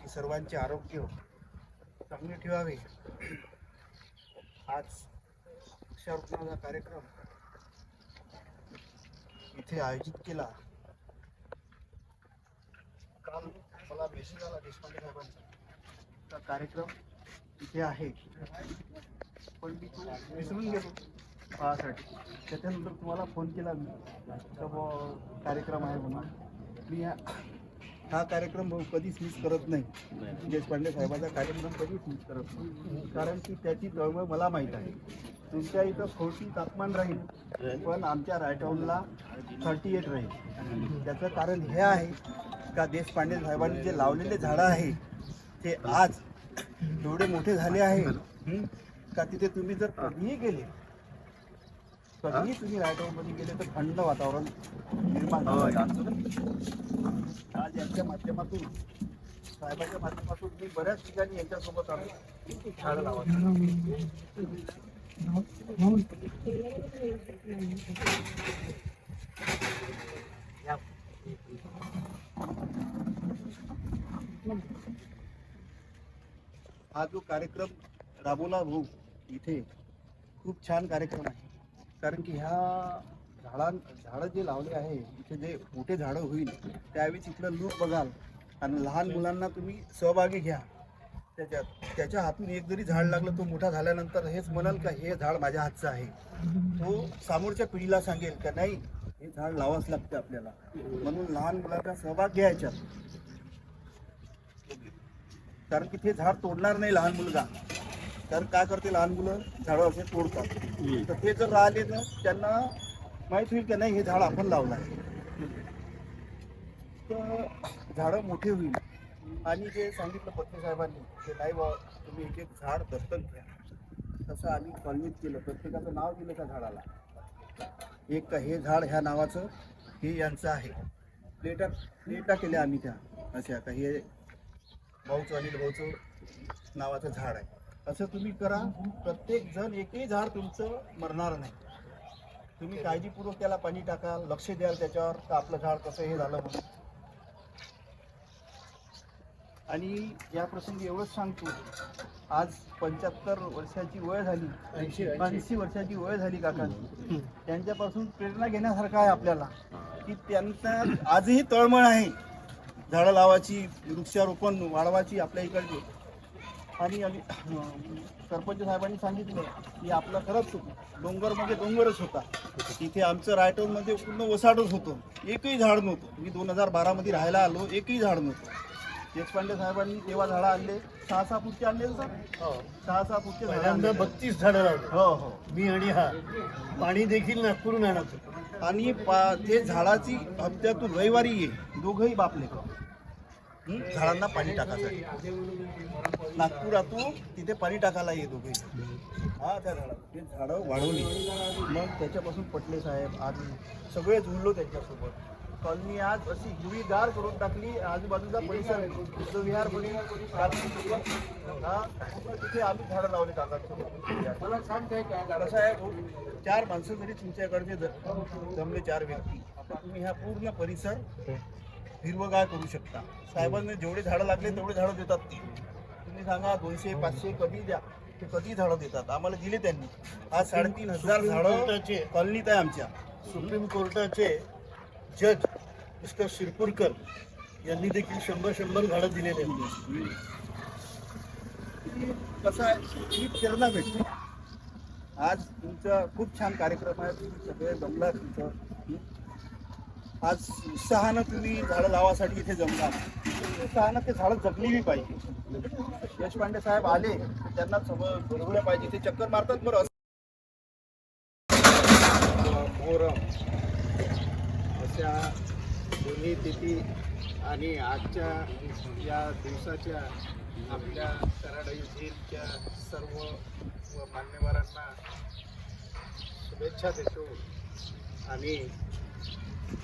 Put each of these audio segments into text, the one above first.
की सर्वांचे आरोग्य चांगले ठेवावे. आज वृक्षारोपणाचा कार्यक्रम इथे आयोजित केला. काल मला मेसेज आला देशपांडे साहेबांचा. कार्यक्रम इथे आहे? पण मी तो विसरून गेलो पाहासाठी. त्याच्यानंतर तुम्हाला फोन केला मी. कार्यक्रम आहे म्हणून. मी हा कार्यक्रम भाऊ कधीच मिस करत नाही. देशपांडे साहेबाचा कार्यक्रम कधीच मिस करत नाही. कारण की त्याची तळमळ मला माहीत आहे. तुमच्या इथं फोर्टी तापमान राहील पण आमच्या रायटाऊनला थर्टी एट राहील. त्याचं कारण हे आहे का देशपांडे साहेबांनी जे लावलेले झाडं आहे ते आज एवढे मोठे झाले आहे का तिथे तुम्ही जर कधीही गेले कधीही तुम्ही रायटाऊनमध्ये गेले तर थंड वातावरण निर्माण. आज यांच्या माध्यमातून साहेबांच्या माध्यमातून मी बऱ्याच ठिकाणी यांच्यासोबत आलो. झाडं लावा हा जो कार्यक्रम राबवला भाऊ इथे खूप छान कार्यक्रम आहे. कारण की ह्या झाडां झाडं जे लावले आहे इथे जे मोठे झाडं होईल त्यावेळी इथलं लूक बघाल आणि लहान मुलांना तुम्ही सहभागी घ्या. त्याच्यात त्याच्या हातून एक जरी झाड लागलं तो मोठा झाल्यानंतर हेच म्हणाल का हे झाड माझ्या हातचं आहे. तो समोरच्या पिढीला सांगेल का नाही हे झाड लावाच लागते आपल्याला. म्हणून लहान मुलांचा सहभाग घ्यायचा. कारण की ते झाड तोडणार नाही लहान मुलगा. कारण काय करते लहान मुलं झाडं असे तोडतात. तर ते जर राहिले ना त्यांना माहीत होईल की नाही हे झाड आपण लावलं आहे तर झाडं मोठे होईल. आणि जे सांगितलं पत्नी साहेबांनी की नाही बा तुम्ही एक एक झाड दत्तक घ्या. तसं आम्ही कॉलनीत केलं. प्रत्येकाचं नाव दिलं त्या झाडाला. एक का हे झाड ह्या नावाचं हे यांचं आहे. प्लेटा प्लेटा केल्या आम्ही त्या. अशा का हे भाऊचं अनिल भाऊचं नावाचं झाड आहे. असं तुम्ही करा. प्रत्येक जण एकही झाड तुमचं मरणार नाही. तुम्ही काळजीपूर्वक त्याला पाणी टाकाल लक्ष द्याल त्याच्यावर का आपलं झाड कसं हे झालं म्हणून. आणि या प्रसंगी एवढंच सांगतो आज पंच्याहत्तर वर्षाची वय झाली. ऐंशी वर्षाची वय झाली काकांची. त्यांच्यापासून प्रेरणा घेण्यासारखं आहे आपल्याला की त्यांचा आजही तळमळ आहे. झाडं लावायची वृक्षारोपण वाढवायची आपल्या इकडची. आणि सरपंच साहेबांनी सांगितलं की आपला खरंच डोंगर म्हणजे डोंगरच होता. तिथे आमचं रायटोनमध्ये पूर्ण वसाडच होतं. एकही झाड नव्हतं. मी दोन हजार बारामध्ये राहायला आलो एकही झाड नव्हतं. देशपांडे साहेबांनी तेव्हा झाडं आणले सहा सहा फुटचे आणले सर सहा सहा फुटचे झाडं पहिल्यांदा आणले. बत्तीस झाडं लावली. हो हो. मी आणि हा. पाणी देखील नागपूरहून आणत होतो आणि पा ते झाडाची हप्त्यातून रविवारी ये दोघंही बापले हं? झाडांना पाणी टाकासाठी नागपुरातून तिथे पाणी टाकायला ये दोघे हा त्या झाडा ते झाडं वाढवली. मग त्याच्यापासून पटले साहेब. आम्ही सगळे जुळलो त्यांच्यासोबत. कॉलनी आज अशी हिरवीगार करून टाकली. आजूबाजूचा परिसर हा तिथे आम्ही झाडं लावले काकांसोबत आहे भाऊ, चार माणसं जरी तुमच्याकडचे जमले चार व्यक्ती. आता तुम्ही हा पूर्ण परिसर हिरवगार करू शकता. साहेबांनी जेवढे झाडं लागले तेवढे झाडं देतात ते. तुम्ही सांगा दोनशे पाचशे कधी द्या ते कधी झाडं देतात? आम्हाला दिले त्यांनी. आज साडेतीन हजार झाडं कोर्टाचे कॉलनीत आहे आमच्या. सुप्रीम कोर्टाचे जज मिस्टर शिरपूरकर यांनी देखील शंभर शंभर झाडं दिलेले आहेत. कसं आहे? ही प्रेरणा भेटते आज तुमचा खूप छान कार्यक्रम आहे. तुम्ही सगळे जमला तुमचं? आज उत्साहानं तुम्ही झाडं लावासाठी इथे जमला. उत्साहानं ते झाडं जगलीही पाहिजे. देशपांडे साहेब आले त्यांना समज बरोबर पाहिजे. ते चक्कर मारतात बरं. मोहरम अशा दोन्ही तिथी आणि आजच्या या दिवसाच्या आपल्या कराडाई झेलच्या सर्व व मान्यवरांना शुभेच्छा देतो. आणि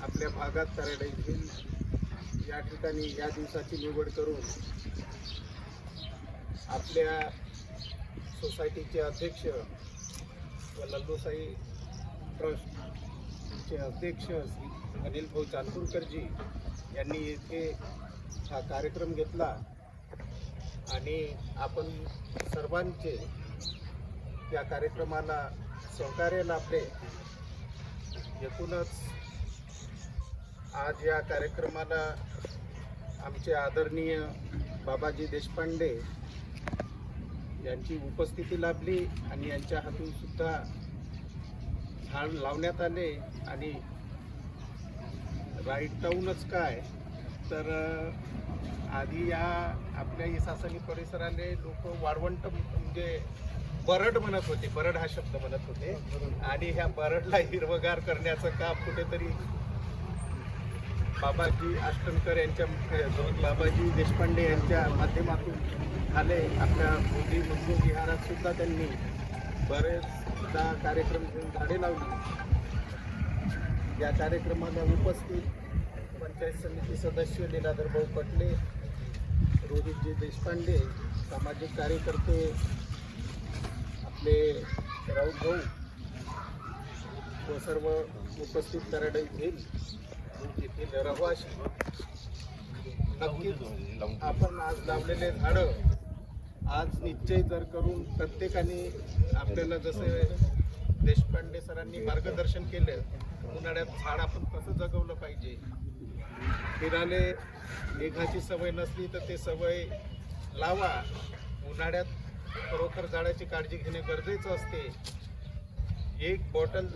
आपल्या भागात कराड येथील या ठिकाणी या दिवसाची निवड करून आपल्या सोसायटीचे अध्यक्ष व लल्लूसाई ट्रस्टचे अध्यक्ष श्री अनिल भाऊ चांदपूरकरजी यांनी येथे हा कार्यक्रम घेतला. आणि आपण सर्वांचे या कार्यक्रमाला सहकार्य लाभले. एकूणच आज या कार्यक्रमाला आमचे आदरणीय बाबाजी देशपांडे यांची उपस्थिती लाभली आणि यांच्या हातून सुद्धा झाड लावण्यात आले आणि राईट टाऊनच काय? तर आधी या आपल्या इसासनी परिसराले लोक वाळवंट म्हणजे बरड म्हणत होते. बरड हा शब्द म्हणत होते. आणि ह्या बरडला हिरवगार करण्याचं काम कुठेतरी बाबाजी आष्टनकर यांच्या बाबाजी देशपांडे यांच्या माध्यमातून झाले आपल्या मोदी मुस्लिम विहारात सुद्धा त्यांनी बरेचदा कार्यक्रम घेऊन झाडे लावली. या कार्यक्रमाला उपस्थित पंचायत समिती सदस्य लीलाधर भाऊ पटले रोहितजी देशपांडे सामाजिक कार्यकर्ते आपले राऊत भाऊ व सर्व उपस्थित कराडे घेईल. येथील रहिवाशी नक्कीच आपण आज लावलेले झाडं आज निश्चय जर करून प्रत्येकाने आपल्याला जसे देशपांडे सरांनी मार्गदर्शन केलं उन्हाळ्यात झाड आपण कसं जगवलं पाहिजे? फिराले मेघाची सवय नसली तर ते सवय लावा. उन्हाळ्यात खरोखर झाडाची काळजी घेणे गरजेचं असते. एक बॉटल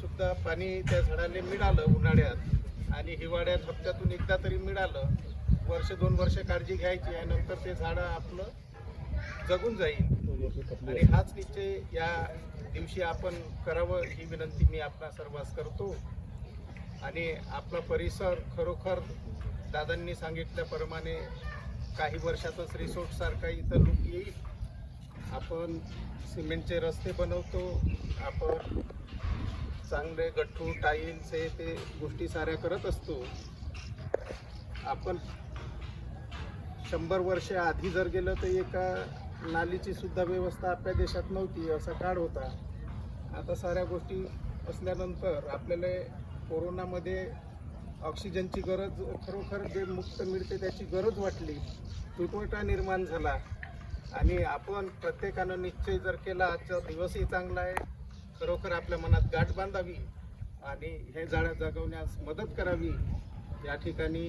सुद्धा पाणी त्या झाडाला मिळालं उन्हाळ्यात. आणि हिवाळ्यात हप्त्यातून एकदा तरी मिळालं वर्ष दोन वर्ष काळजी घ्यायची आणि नंतर ते झाडं आपलं जगून जाईल. आणि हाच निश्चय या दिवशी आपण करावं ही विनंती मी आपला सर्वांस करतो. आणि आपला परिसर खरोखर दादांनी सांगितल्याप्रमाणे काही वर्षातच रिसोर्ट सारखा इथं लुक येईल. आपण सिमेंटचे रस्ते बनवतो आपण चांगले गठ्ठू टाईल्स हे ते गोष्टी साऱ्या करत असतो. आपण शंभर वर्ष आधी जर गेलं तर एका नालीची सुद्धा व्यवस्था आपल्या देशात नव्हती असा काळ होता. आता साऱ्या गोष्टी असल्यानंतर आपल्याला कोरोनामध्ये ऑक्सिजनची गरज खरोखर जे मुक्त मिळते त्याची गरज वाटली. तुटवटा निर्माण झाला. आणि आपण प्रत्येकानं निश्चय जर केला आजचा दिवसही चांगला आहे. खरोखर आपल्या मनात गाठ बांधावी आणि हे झाडं जगवण्यास मदत करावी या ठिकाणी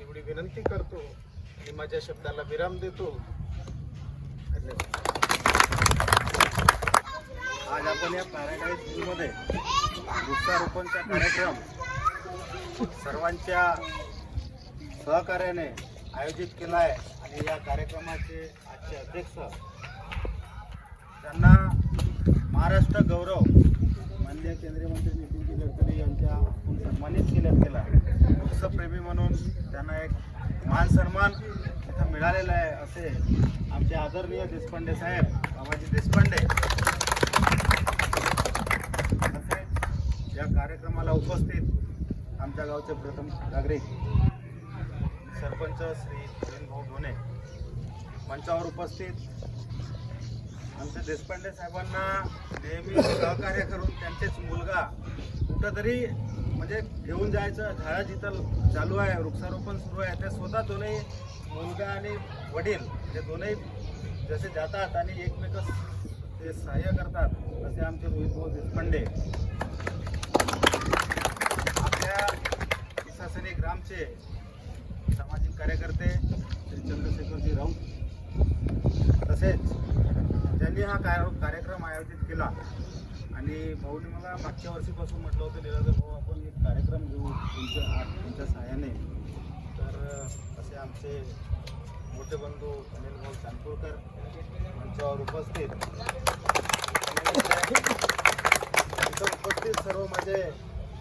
एवढी विनंती करतो आणि माझ्या शब्दाला विराम देतो. धन्यवाद. आज आपण या पॅराडाईज स्कूलमध्ये वृक्षारोपणचा कार्यक्रम सर्वांच्या सहकार्याने आयोजित केला आहे आणि या कार्यक्रमाचे आजचे अध्यक्ष त्यांना महाराष्ट्र गौरव. माननीय केंद्रीय मंत्री नितीनजी गडकरी यांच्या सन्मानित केल्या गेला वृक्षप्रेमी म्हणून त्यांना एक मान सन्मान इथं मिळालेला आहे असे आमचे आदरणीय देशपांडे साहेब बाबाजी देशपांडे. तसेच या कार्यक्रमाला उपस्थित आमच्या गावचे प्रथम नागरिक सरपंच श्री सुरेन भाऊ धोने मंचावर उपस्थित आमच्या देशपांडे साहेबांना नेहमी सहकार्य करून त्यांचेच मुलगा कुठंतरी म्हणजे घेऊन जायचं झाडा जिथं चालू आहे वृक्षारोपण सुरू आहे ते स्वतः दोन्ही मुलगा आणि वडील हे दोनही जसे जातात आणि एकमेक ते सहाय्य करतात असे आमचे रोहित भाऊ देशपांडे. आपल्या विश्वासनी ग्रामचे सामाजिक कार्यकर्ते श्री चंद्रशेखरजी राऊत. तसेच त्यांनी हा कार्यक्रम आयोजित केला. आणि भाऊने मला मागच्या वर्षीपासून म्हटलं होतं निराधर भाऊ आपण एक कार्यक्रम घेऊ तुमच्या आठ तुमच्या सहाय्याने. तर असे आमचे मोठे बंधू अनिल भाऊ चांदपूरकर यांच्यावर उपस्थित आणि उपस्थित सर्व माझे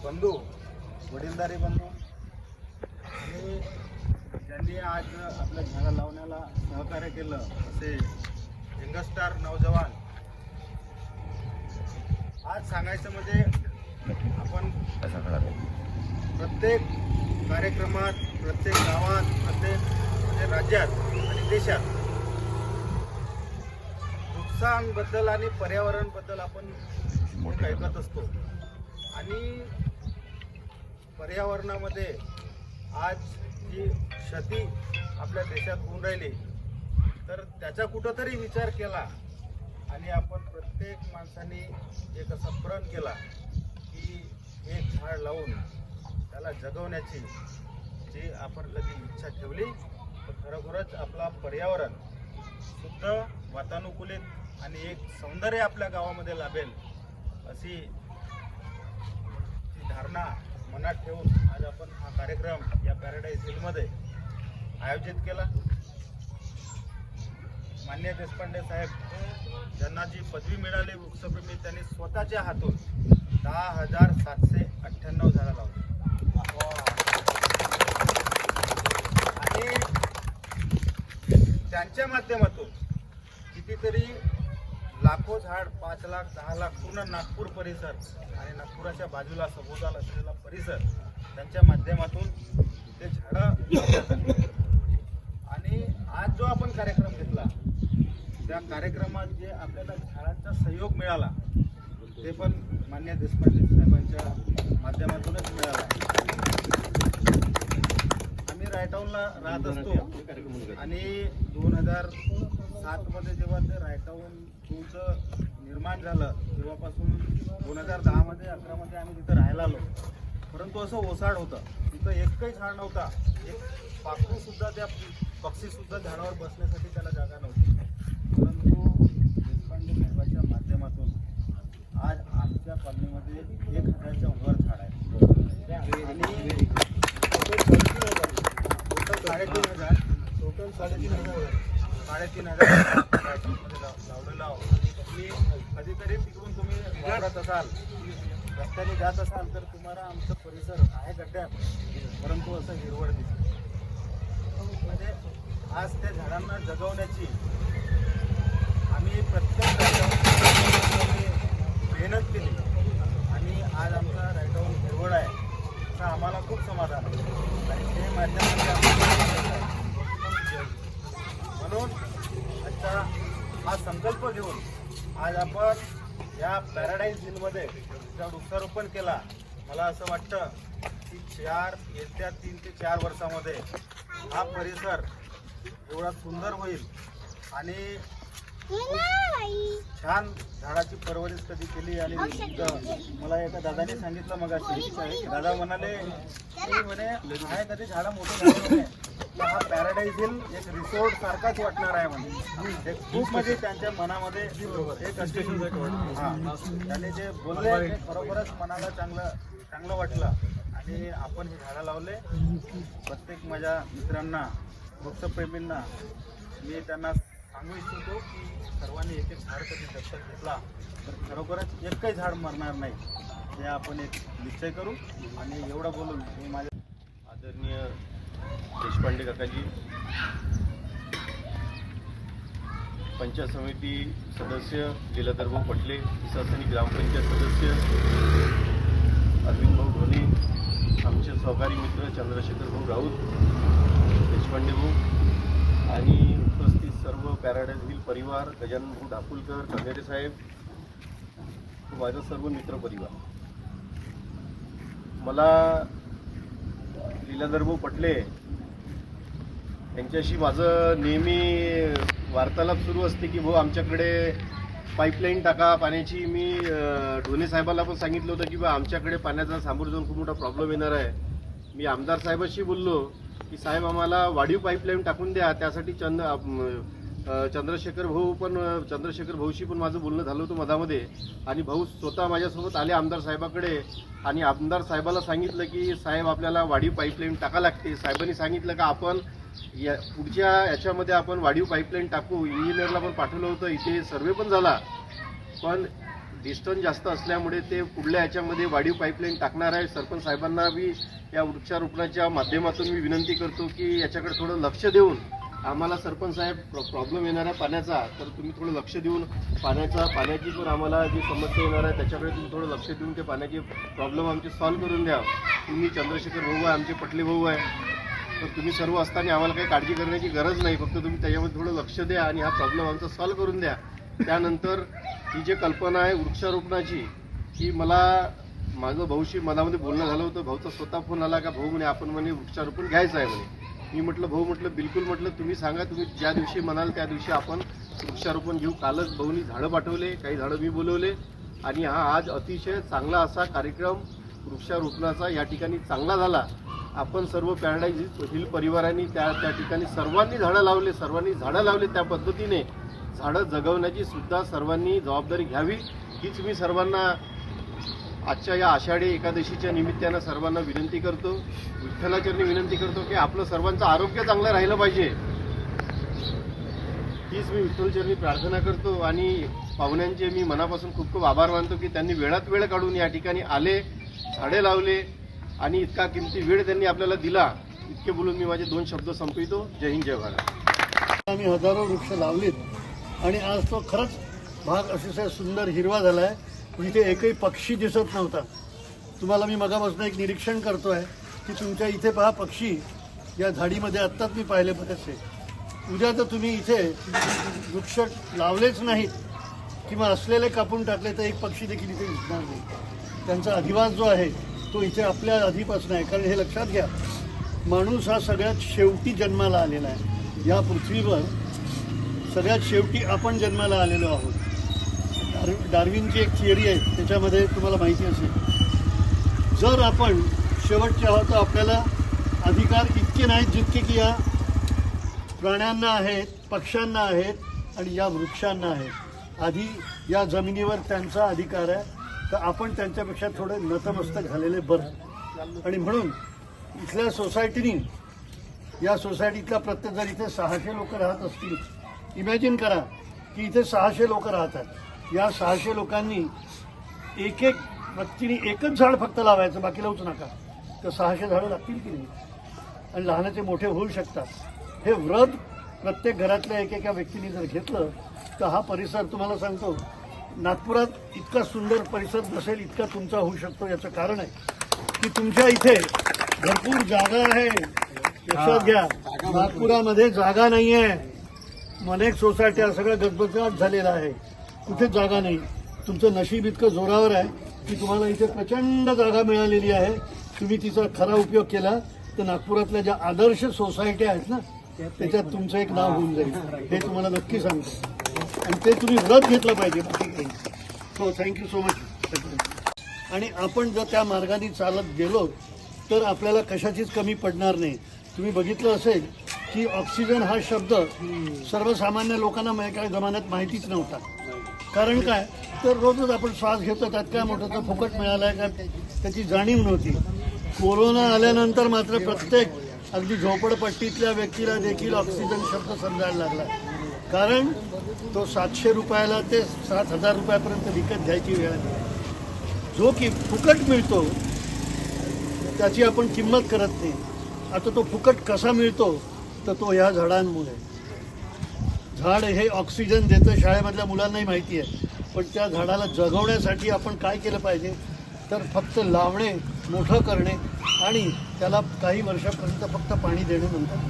बंधू वडीलधारी बंधू. आणि ज्यांनी आज आपल्या झाडं लावण्याला सहकार्य केलं असे यंगस्टार नौजवान आज सांगायचं म्हणजे आपण प्रत्येक कार्यक्रमात प्रत्येक गावात प्रत्येक म्हणजे राज्यात आणि देशात वृक्षांबद्दल आणि पर्यावरणबद्दल आपण ऐकत असतो. आणि पर्यावरणामध्ये आज जी क्षती आपल्या देशात होऊन राहिली तर त्याचा कुठंतरी विचार केला आणि आपण प्रत्येक माणसाने एक असा प्रण केला की एक झाड लावून त्याला जगवण्याची जी आपण कधी इच्छा ठेवली तर खरोखरच आपला पर्यावरण शुद्ध वातानुकूलित आणि एक सौंदर्य आपल्या गावामध्ये लाभेल अशी ती धारणा मनात ठेवून आज आपण हा कार्यक्रम या पॅराडाईज हिलमध्ये आयोजित केला. मान्य देशपांडे साहेब ज्यांना जी पदवी मिळाली वृक्षप्रेमी त्यांनी स्वतःच्या हातून दहा हजार सातशे अठ्ठ्याण्णव झाडं लावली. आणि त्यांच्या माध्यमातून कितीतरी लाखो झाड पाच लाख दहा लाख पूर्ण नागपूर परिसर आणि नागपुराच्या बाजूला सभोवताल असलेला परिसर त्यांच्या माध्यमातून ते झाडं लावण्यात आली. आणि आज जो आपण कार्यक्रम घेतला त्या कार्यक्रमात जे आपल्याला झाडांचा सहयोग मिळाला ते पण मान्य देशपांडे साहेबांच्या माध्यमातूनच मिळाला. आम्ही रायटाऊनला राहत असतो आणि दोन हजार सातमध्ये जेव्हा ते रायटाऊन टूचं निर्माण झालं तेव्हापासून दोन हजार दहामध्ये अकरामध्ये आम्ही तिथं राहायला आलो. परंतु असं ओसाड होतं. तिथं एकही झाड नव्हता. एक पाखरूसुद्धा त्या पक्षीसुद्धा झाडावर बसण्यासाठी त्याला जागा नव्हती परंतु देशपांडे साहेबांच्या माध्यमातून आज आमच्या कॉलनीमध्ये एक हजारच्या वर झाड आहे. आणि टोटल साडेतीन हजार टोटल साडेतीन हजार साडेतीन हजार लाव- लावलेलं आहोत. तुम्ही कधीतरी तिकडून तुम्ही वापरत असाल रस्त्याने जात असाल तर तुम्हाला आमचा परिसर आहे गड्ड्यात. परंतु असं हिरवळ दिसत म्हणजे आज त्या झाडांना जगवण्याची आम्ही प्रत्येक मेहनत केली आणि आज आमचा रायटाऊन हिरवळ आहे असं आम्हाला खूप समाधान आहे. आणि ते माध्यमामध्ये म्हणून आजचा हा संकल्प घेऊन आज आपण या पॅराडाईज हिलमध्ये ज्या वृक्षारोपण केला मला असं वाटतं की चार येत्या तीन ते चार वर्षामध्ये हा परिसर एवढा सुंदर होईल. आणि छान झाडाची परवरिश कधी केली आणि मला एका दादाने सांगितलं मग दादा म्हणाले म्हणे आहे कधी झाडं मोठं झालं हा पॅराडाईज हिल एक रिसोर्ट सारखाच वाटणार आहे म्हणे. खूप म्हणजे त्यांच्या मनामध्ये एक अशी हा. त्याने जे बोलले ते खरोखरच मनाला चांगलं चांगलं वाटलं. आणि आपण हे झाडं लावले. प्रत्येक माझ्या मित्रांना वृक्षप्रेमींना मी त्यांना सांगू इच्छितो की सर्वांनी एक एक झाड कधी दत्तक घेतला तर खरोखरच काही झाड मरणार नाही. हे आपण एक निश्चय करू आणि एवढं बोलून मी माझ्या आदरणीय देशपांडे काकाजी पंचायत समिती सदस्य लीलाधरभाऊ पटले शासनी ग्रामपंचायत सदस्य अरविंद भाऊ धोनी आमचे सहकारी मित्र चंद्रशेखर भाऊ राऊत देशपांडे भाऊ आणि सर्व पॅराडाईज हिल परिवार गजानन भाऊ ढाकुलकर कन्हेरे साहेब माझं सर्व मित्र परिवार. मला लीलाधरभाऊ पटले यांच्याशी माझं नेहमी वार्तालाप सुरू असते की भाऊ आमच्याकडे पाईपलाईन टाका पाण्याची मी अं, ढोणे साहेबाला पण सांगितलं होतं की बा आमच्याकडे पाण्याचा सामोर जाऊन खूप मोठा प्रॉब्लेम येणार आहे. मी आमदार साहेबाशी बोललो की साहेब आम्हाला वाढीव पाईपलाईन टाकून द्या. त्यासाठी चंद चंद्रशेखर भाऊ पण चंद्रशेखर भाऊशी पण माझं बोलणं झालं होतं मधामध्ये. आणि भाऊ स्वतः माझ्यासोबत आले आमदार साहेबाकडे. आणि आमदार साहेबाला सांगितलं की साहेब आपल्याला वाढीव पाईपलाईन टाका लागते. साहेबांनी सांगितलं का आपण या पुढच्या याच्यामध्ये आपण वाढीव पाईपलाईन टाकू. इंजिनियरला पण पाठवलं होतं. इथे सर्वे पण झाला. पण डिस्टन्स जास्त असल्यामुळे ते पुढल्या याच्यामध्ये वाढीव पाईपलाईन टाकणार आहे सरपंच साहेबांना बी या वृक्षारोपणाच्या माध्यमातून मी विनंती करतो की याच्याकडे थोडं लक्ष देऊन आम्हाला सरपंच साहेब प्रॉब्लेम येणार आहे पाण्याचा तर तुम्ही थोडं लक्ष देऊन पाण्याचा पाण्याची पण आम्हाला जी समस्या येणार आहे त्याच्याकडे तुम्ही थोडं लक्ष देऊन ते पाण्याची प्रॉब्लेम आमची सॉल्व्ह करून द्या. तुम्ही चंद्रशेखर भाऊ आहे आमचे पटले भाऊ आहे. तर तुम्ही सर्व असताना आम्हाला काही काळजी करण्याची गरज नाही फक्त तुम्ही त्याच्यामध्ये थोडं लक्ष द्या आणि हा प्रॉब्लेम आमचा सॉल्व्ह करून द्या. त्यानंतर ही जी कल्पना आहे वृक्षारोपणाची ही मला माझं भाऊशी मनामध्ये बोलणं झालं होतं भाऊचा स्वतः फोन आला का भाऊ म्हणे आपण म्हणे वृक्षारोपण घ्यायचं आहे म्हणे. मी म्हटलं भाऊ म्हटलं बिलकुल म्हटलं तुम्ही सांगा तुम्ही ज्या दिवशी म्हणाल त्या दिवशी आपण वृक्षारोपण घेऊ. कालच भाऊनी झाडं पाठवले काही झाडं मी बोलवले. आणि हा आज अतिशय चांगला असा कार्यक्रम वृक्षारोपणाचा या ठिकाणी चांगला झाला. आपण सर्व पॅराडाईज हिल परिवारांनी त्या त्या ठिकाणी सर्वांनी झाडं लावले सर्वांनी झाडं लावले त्या पद्धतीने. झाडं जगवण्याची सुद्धा सर्वांनी जबाबदारी घ्यावी. हीच मी सर्वांना आजच्या या आषाढी एकादशीच्या निमित्तानं सर्वांना विनंती करतो विठ्ठलाचरणी विनंती करतो की आपलं सर्वांचं आरोग्य चांगलं राहिलं पाहिजे. हीच मी विठ्ठलचरणी प्रार्थना करतो आणि पाहुण्यांचे मी मनापासून खूप खूप आभार मानतो की त्यांनी वेळात वेळ काढून या ठिकाणी आले झाडे लावले आणि इतका किमती वेळ त्यांनी आपल्याला दिला. इतके बोलून मी माझे दोन शब्द संपवितो. जय हिंद जय भारत. आम्ही हजारो वृक्ष लावलीत आणि आज तो खरंच भाग अतिशय सुंदर हिरवा झाला आहे पण इथे एकही पक्षी दिसत नव्हता. तुम्हाला मी मगापासून एक निरीक्षण करतो आहे की तुमच्या इथे पहा पक्षी. या झाडीमध्ये आत्ताच मी पाहिले बरेचसे. उद्या तर तुम्ही इथे वृक्ष लावलेच नाहीत. किंवा असलेले कापून टाकले तर एक पक्षी देखील इथे दिसणार नाही. त्यांचा अधिवास जो आहे तो इथे आपल्या आधीपासून आहे. कारण हे लक्षात घ्या माणूस हा सगळ्यात शेवटी जन्माला आलेला आहे. या पृथ्वीवर सगळ्यात शेवटी आपण जन्माला आलेलो आहोत. डार्विनची एक थिअरी आहे त्याच्यामध्ये तुम्हाला माहिती असेल. जर आपण शेवटचे आहोत तर आपल्याला अधिकार इतके नाहीत जितके की या प्राण्यांना आहेत पक्ष्यांना आहेत आणि या वृक्षांना आहेत. आधी या जमिनीवर त्यांचा अधिकार आहे तर आपण त्यांच्यापेक्षा थोडे नतमस्तक झालेले बरं. आणि म्हणून इथल्या सोसायटीनी या सोसायटीतल्या प्रत्येक जर इथे सहाशे लोक राहत असतील. इमॅजिन करा की इथे सहाशे लोक राहतात. या सहाशे लोकांनी एक एक व्यक्तीने एकच झाड फक्त लावायचं बाकी लावूच नका. तर सहाशे झाडं लागतील की नाही? आणि लहानाचे मोठे होऊ शकतात. हे व्रत प्रत्येक घरातल्या एकेका व्यक्तीने जर घेतलं तर हा परिसर तुम्हाला सांगतो नागपुरात इतका सुंदर परिसर नसेल इतका तुमचा होऊ शकतो याचं कारण आहे की तुमच्या इथे भरपूर जागा आहे. लक्षात घ्या नागपुरामध्ये जागा नाही आहे अनेक सोसायट्या सगळं गजबजाट झालेला आहे कुठेच जागा नाही. तुमचं नशीब इतकं जोरावर आहे की तुम्हाला इथे प्रचंड जागा मिळालेली आहे. तुम्ही तिचा खरा उपयोग केला. तर नागपुरातल्या ज्या आदर्श सोसायट्या आहेत ना त्याच्यात तुमचं एक नाव होऊन जाईल. हे तुम्हाला नक्की सांगतो. आणि ते तुम्ही व्रत घेतलं पाहिजे. बाकी काही हो थँक्यू सो मच आणि आपण जर त्या मार्गाने चालत गेलो तर आपल्याला कशाचीच कमी पडणार नाही. तुम्ही बघितलं असेल की ऑक्सिजन हा शब्द सर्वसामान्य लोकांना काय जमान्यात माहितीच नव्हता. कारण काय? तर रोजच आपण श्वास घेतो त्यात काय मोठं तर फुकट मिळालं आहे का त्याची जाणीव नव्हती. कोरोना आल्यानंतर मात्र प्रत्येक अगदी झोपडपट्टीतल्या व्यक्तीला देखील ऑक्सिजन शब्द समजायला लागला. कारण तो सातशे रुपयाला ते सात हजार रुपयापर्यंत विकत घ्यायची वेळ आली जो की फुकट मिळतो त्याची आपण किंमत करत नाही. आता तो फुकट कसा मिळतो तर तो ह्या झाडांमुळे. झाड हे ऑक्सिजन देतं शाळेमधल्या मुलांनाही माहिती आहे. पण त्या झाडाला जगवण्यासाठी आपण काय केलं पाहिजे? तर फक्त लावणे मोठं करणे आणि त्याला काही वर्षापर्यंत फक्त पाणी देणे म्हणतात.